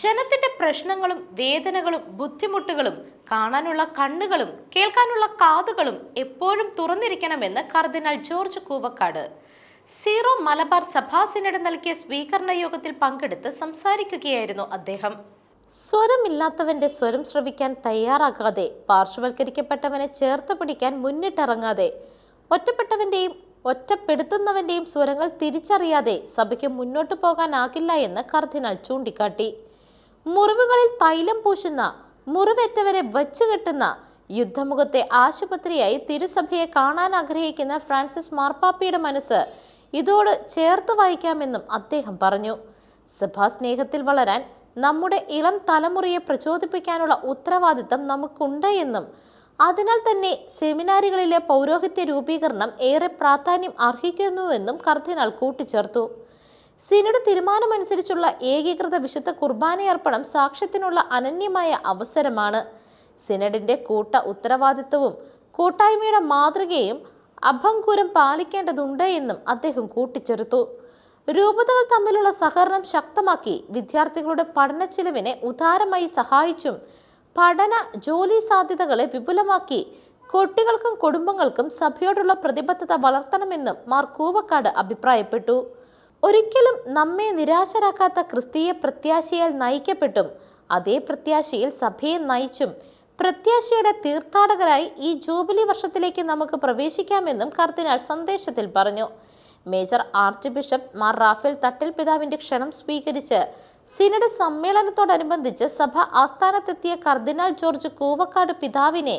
ജനത്തിന്റെ പ്രശ്നങ്ങളും വേദനകളും ബുദ്ധിമുട്ടുകളും കാണാനുള്ള കണ്ണുകളും കേൾക്കാനുള്ള കാതുകളും എപ്പോഴും തുറന്നിരിക്കണമെന്ന് cardinal George Koovakad. Syro Malabar സഭാ സിനഡ് നൽകിയ സ്വീകരണ യോഗത്തിൽ പങ്കെടുത്ത് സംസാരിക്കുകയായിരുന്നു അദ്ദേഹം. സ്വരമില്ലാത്തവന്റെ സ്വരം ശ്രവിക്കാൻ തയ്യാറാകാതെ പാർശ്വവൽക്കരിക്കപ്പെട്ടവനെ ചേർത്ത് പിടിക്കാൻ മുന്നിട്ടിറങ്ങാതെ ഒറ്റപ്പെട്ടവന്റെയും ഒറ്റപ്പെടുത്തുന്നവന്റെയും സ്വരങ്ങൾ തിരിച്ചറിയാതെ സഭയ്ക്ക് മുന്നോട്ടു പോകാനാകില്ല എന്ന് കർദിനാൾ ചൂണ്ടിക്കാട്ടി. മുറിവുകളിൽ തൈലം പൂശുന്ന മുറിവേറ്റവരെ വച്ചുകെട്ടുന്ന യുദ്ധമുഖത്തെ ആശുപത്രിയായി തിരുസഭയെ കാണാൻ ആഗ്രഹിക്കുന്ന ഫ്രാൻസിസ് മാർപ്പാപ്പയുടെ മനസ്സ് ഇതോട് ചേർത്ത് വായിക്കാമെന്നും അദ്ദേഹം പറഞ്ഞു. സഭാസ്നേഹത്തിൽ വളരാൻ നമ്മുടെ ഇളം തലമുറയെ പ്രചോദിപ്പിക്കാനുള്ള ഉത്തരവാദിത്തം നമുക്കുണ്ട് എന്നും അതിനാൽ തന്നെ സെമിനാറുകളിലെ പൗരോഹിത്യ രൂപീകരണം ഏറെ പ്രാധാന്യം അർഹിക്കുന്നുവെന്നും കർദിനാൾ കൂട്ടിച്ചേർത്തു. സിനഡ് തീരുമാനമനുസരിച്ചുള്ള ഏകീകൃത വിശുദ്ധ കുർബാനയർപ്പണം സാക്ഷ്യത്തിനുള്ള അനന്യമായ അവസരമാണ്. സിനഡിന്റെ കൂട്ട ഉത്തരവാദിത്വവും കൂട്ടായ്മയുടെ മാതൃകയും അഭംഗുരം പാലിക്കേണ്ടതുണ്ട് എന്നും അദ്ദേഹം കൂട്ടിച്ചേർത്തു. രൂപതകൾ തമ്മിലുള്ള സഹകരണം ശക്തമാക്കി വിദ്യാർത്ഥികളുടെ പഠന ചെലവിനെ ഉദാരമായി സഹായിച്ചും പഠന ജോലി സാധ്യതകളെ വിപുലമാക്കി കുട്ടികൾക്കും കുടുംബങ്ങൾക്കും സഭയോടുള്ള പ്രതിബദ്ധത വളർത്തണമെന്നും മാർ കൂവക്കാട് അഭിപ്രായപ്പെട്ടു. ഒരിക്കലും നമ്മെ നിരാശരാക്കാത്ത ക്രിസ്തീയ പ്രത്യാശയാൽ നയിക്കപ്പെട്ടും അതേ പ്രത്യാശയിൽ സഭയെ നയിച്ചും പ്രത്യാശയുടെ തീർത്ഥാടകരായി ഈ ജൂബിലി വർഷത്തിലേക്ക് നമുക്ക് പ്രവേശിക്കാമെന്നും കർദിനാൾ സന്ദേശത്തിൽ പറഞ്ഞു. Major archbishop Mar Raphael Thattil പിതാവിന്റെ ക്ഷണം സ്വീകരിച്ച് സിനഡ് സമ്മേളനത്തോടനുബന്ധിച്ച് സഭ ആസ്ഥാനത്തെത്തിയ കർദിനാൾ ജോർജ് കൂവക്കാട് പിതാവിനെ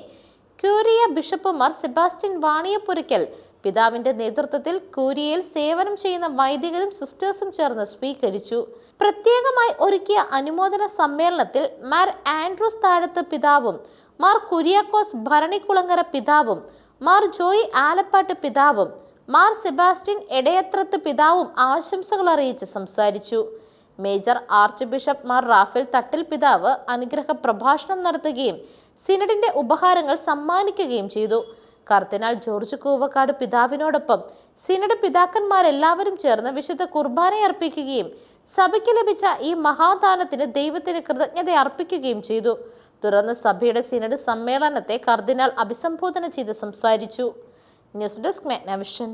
ക്യൂരിയ ബിഷപ്പുമാർ സെബാസ്റ്റ്യൻ വാണിയപ്പുരയ്ക്കൽ പിതാവിന്റെ നേതൃത്വത്തിൽ കൂരിയയിൽ സേവനം ചെയ്യുന്ന വൈദികരും സിസ്റ്റേഴ്സും ചേർന്ന് സ്വീകരിച്ചു. പ്രത്യേകമായി ഒരുക്കിയ അനുമോദന സമ്മേളനത്തിൽ മാർ ആൻഡ്രൂസ് താഴത്ത് പിതാവും മാർ കുര്യാക്കോസ് ഭരണിക്കുളങ്ങര പിതാവും മാർ ജോയി ആലപ്പാട്ട് പിതാവും മാർ സെബാസ്റ്റ്യൻ എടയത്രത്ത് പിതാവും ആശംസകൾ അറിയിച്ച് സംസാരിച്ചു. Major archbishop Mar Raphael Thattil പിതാവ് അനുഗ്രഹ പ്രഭാഷണം നടത്തുകയും സിനഡിന്റെ ഉപഹാരങ്ങൾ സമ്മാനിക്കുകയും ചെയ്തു. കർദിനാൾ ജോർജ് കൂവക്കാട് പിതാവിനോടൊപ്പം സിനഡ് പിതാക്കന്മാരെല്ലാവരും ചേർന്ന് വിശുദ്ധ കുർബാനയർപ്പിക്കുകയും സഭയ്ക്ക് ലഭിച്ച ഈ മഹാദാനത്തിന് ദൈവത്തിന് കൃതജ്ഞത അർപ്പിക്കുകയും ചെയ്തു. തുടർന്ന് സഭയുടെ സിനഡ് സമ്മേളനത്തെ കർദിനാൾ അഭിസംബോധന ചെയ്ത് സംസാരിച്ചു. News desk മെഗ്നവിഷൻ